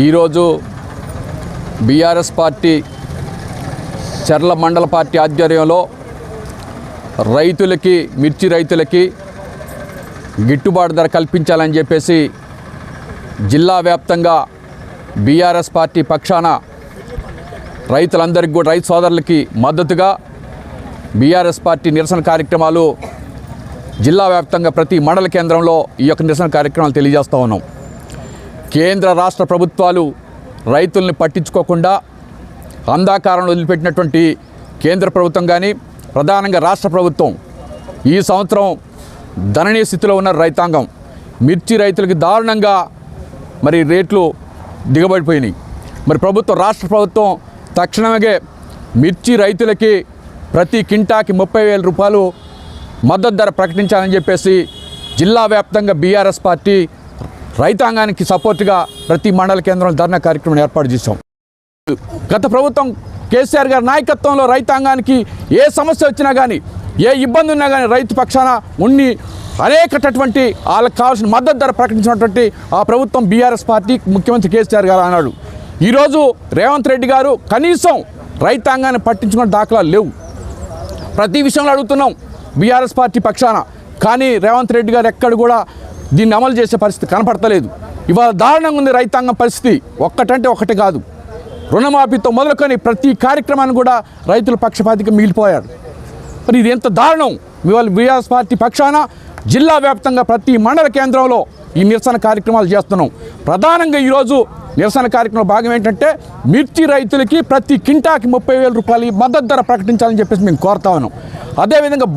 ఈరోజు BRS party చర్ల మండల party ఆధ్వర్యంలో రైతులకి మిర్చి రైతులకి గిట్టుబాటు ధర కల్పించాలని చెప్పేసి జిల్లా వ్యాప్తంగా బీఆర్ఎస్ పార్టీ పక్షాన రైతులందరికీ కూడా రైతు సోదరులకి మద్దతుగా బీఆర్ఎస్ పార్టీ నిరసన కార్యక్రమాలు జిల్లా వ్యాప్తంగా ప్రతి మండల కేంద్రంలో ఈ యొక్క నిరసన కార్యక్రమాలు తెలియజేస్తూ ఉన్నాం. కేంద్ర రాష్ట్ర ప్రభుత్వాలు రైతుల్ని పట్టించుకోకుండా అంధాకారంలో వదిలిపెట్టినటువంటి కేంద్ర ప్రభుత్వం కానీ ప్రధానంగా రాష్ట్ర ప్రభుత్వం ఈ సంవత్సరం ధననీయ స్థితిలో ఉన్న రైతాంగం. మిర్చి రైతులకి దారుణంగా మరి రేట్లు దిగబడిపోయినాయి. మరి ప్రభుత్వం రాష్ట్ర ప్రభుత్వం తక్షణమే మిర్చి రైతులకి ప్రతి కింటాకి ముప్పై వేల రూపాయలు మద్దతు ధర ప్రకటించాలని చెప్పేసి జిల్లా వ్యాప్తంగా బీఆర్ఎస్ పార్టీ రైతాంగానికి సపోర్టుగా ప్రతి మండల కేంద్రంలో ధర్నా కార్యక్రమం ఏర్పాటు చేశాం. గత ప్రభుత్వం కేసీఆర్ గారి నాయకత్వంలో రైతాంగానికి ఏ సమస్య వచ్చినా కానీ ఏ ఇబ్బంది ఉన్నా కానీ రైతు పక్షాన ఉండి అనేకటటువంటి వాళ్ళకి కావాల్సిన మద్దతు ధర ప్రకటించినటువంటి ఆ ప్రభుత్వం బీఆర్ఎస్ పార్టీ ముఖ్యమంత్రి కేసీఆర్ గారు అన్నాడు. ఈరోజు రేవంత్ రెడ్డి గారు కనీసం రైతాంగాన్ని పట్టించుకున్న దాఖలాలు లేవు. ప్రతి విషయంలో అడుగుతున్నాం బీఆర్ఎస్ పార్టీ పక్షాన. కానీ రేవంత్ రెడ్డి గారు ఎక్కడ కూడా దీన్ని అమలు చేసే పరిస్థితి కనపడతలేదు. ఇవాళ దారుణంగా ఉంది రైతాంగం పరిస్థితి. ఒక్కటంటే ఒకటి కాదు. రుణమాఫీతో మొదలుకొని ప్రతి కార్యక్రమాన్ని కూడా రైతుల పక్షపాతిగా మిగిలిపోయారు. మరి ఇది ఎంత దారుణం? ఇవాళ బీఆర్ఎస్ పార్టీ పక్షాన జిల్లా వ్యాప్తంగా ప్రతి మండల కేంద్రంలో ఈ నిరసన కార్యక్రమాలు చేస్తున్నాం. ప్రధానంగా ఈరోజు నిరసన కార్యక్రమంలో భాగం ఏంటంటే మిర్చి రైతులకి ప్రతి కింటాకి ముప్పై వేల రూపాయలు మద్దతు ధర ప్రకటించాలని చెప్పేసి మేము కోరుతా ఉన్నాం. అదేవిధంగా